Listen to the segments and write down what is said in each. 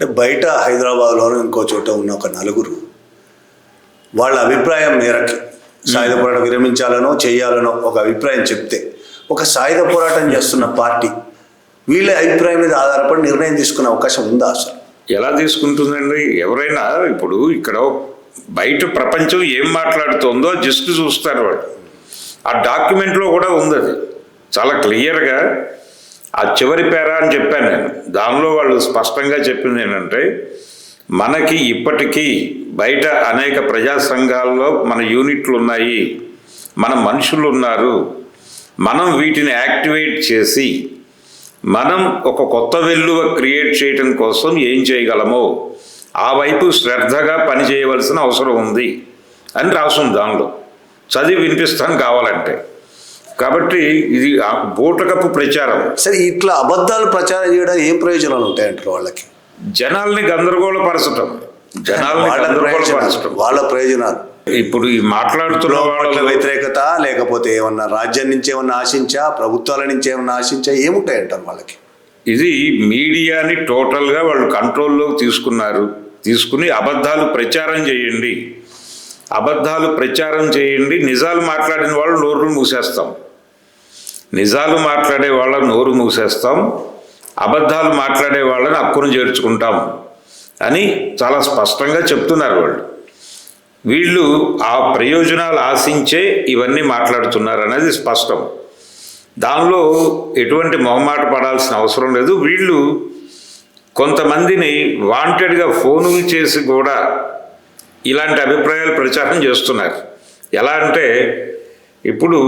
అంటే బయట హైదరాబాద్లోనూ ఇంకో చోట ఉన్న ఒక నలుగురు వాళ్ళ అభిప్రాయం మేరకి. సాయుధ పోరాటం విరమించాలనో చేయాలనో ఒక అభిప్రాయం చెప్తే ఒక సాయుధ పోరాటం చేస్తున్న పార్టీ వీళ్ళ అభిప్రాయం మీద ఆధారపడి నిర్ణయం తీసుకునే అవకాశం ఉందా అసలు? ఎలా తీసుకుంటుందండి? ఎవరైనా ఇప్పుడు ఇక్కడ బయట ప్రపంచం ఏం మాట్లాడుతుందో జస్ట్ చూస్తారు వాడు ఆ డాక్యుమెంట్లో కూడా ఉంది అది. చాలా క్లియర్గా ఆ చివరి పేర అని చెప్పాను నేను. దానిలో వాళ్ళు స్పష్టంగా చెప్పింది ఏంటంటే మనకి ఇప్పటికీ బయట అనేక ప్రజా సంఘాల్లో మన యూనిట్లు ఉన్నాయి మన మనుషులు ఉన్నారు మనం వీటిని యాక్టివేట్ చేసి మనం ఒక కొత్త వెల్లువ క్రియేట్ చేయటం కోసం ఏం చేయగలమో ఆ వైపు శ్రద్ధగా పని చేయవలసిన అవసరం ఉంది అని రాసుంది దానిలో. చదివి వినిపిస్తాను కావాలంటే. కాబట్టి ఇది బూటకపు ప్రచారం. సరే ఇట్లా అబద్ధాలు ప్రచారం చేయడం ఏం ప్రయోజనాలు ఉంటాయంటారు వాళ్ళకి? జనాల్ని గందరగోళపరచటం. జనాల్ని గందరగోళపరచటం. వాళ్ళ ప్రయోజనాలు. ఇప్పుడు ఈ మాట్లాడుతున్న వాళ్ళు వ్యతిరేకత లేకపోతే ఏమన్నా రాజ్యం నుంచి ఏమన్నా ఆశించా ప్రభుత్వాల నుంచి ఏమన్నా ఆశించా ఏముంటాయంటారు వాళ్ళకి? ఇది మీడియాని టోటల్గా వాళ్ళు కంట్రోల్లో తీసుకున్నారు. తీసుకుని అబద్ధాలు ప్రచారం చేయండి. అబద్ధాలు ప్రచారం చేయండి. నిజాలు మాట్లాడిన వాళ్ళు నోరు మూసేస్తాం. నిజాలు మాట్లాడే వాళ్ళని నోరు మూసేస్తాం అబద్ధాలు మాట్లాడే వాళ్ళని అక్కును చేర్చుకుంటాం అని చాలా స్పష్టంగా చెప్తున్నారు వాళ్ళు. వీళ్ళు ఆ ప్రయోజనాలు ఆశించే ఇవన్నీ మాట్లాడుతున్నారు అనేది స్పష్టం. దానిలో ఎటువంటి మొహమాట పడాల్సిన అవసరం లేదు. వీళ్ళు కొంతమందిని వాంటెడ్గా ఫోనులు చేసి కూడా ఇలాంటి అభిప్రాయాలు ప్రచారం చేస్తున్నారు. ఎలా అంటే ఇప్పుడు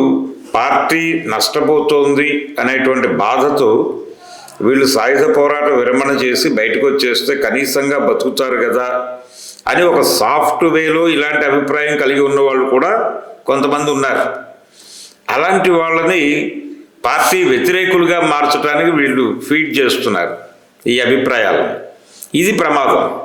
పార్టీ నష్టపోతోంది అనేటువంటి బాధతో వీళ్ళు సాయుధ పోరాట విరమణ చేసి బయటకు వచ్చేస్తే కనీసంగా బతుకుతారు కదా అని ఒక సాఫ్ట్ వేలో ఇలాంటి అభిప్రాయం కలిగి ఉన్న వాళ్ళు కూడా కొంతమంది ఉన్నారు. అలాంటి వాళ్ళని పార్టీ వ్యతిరేకులుగా మార్చడానికి వీళ్ళు ఫీడ్ చేస్తున్నారు ఈ అభిప్రాయాలను. ఇది ప్రమాదం.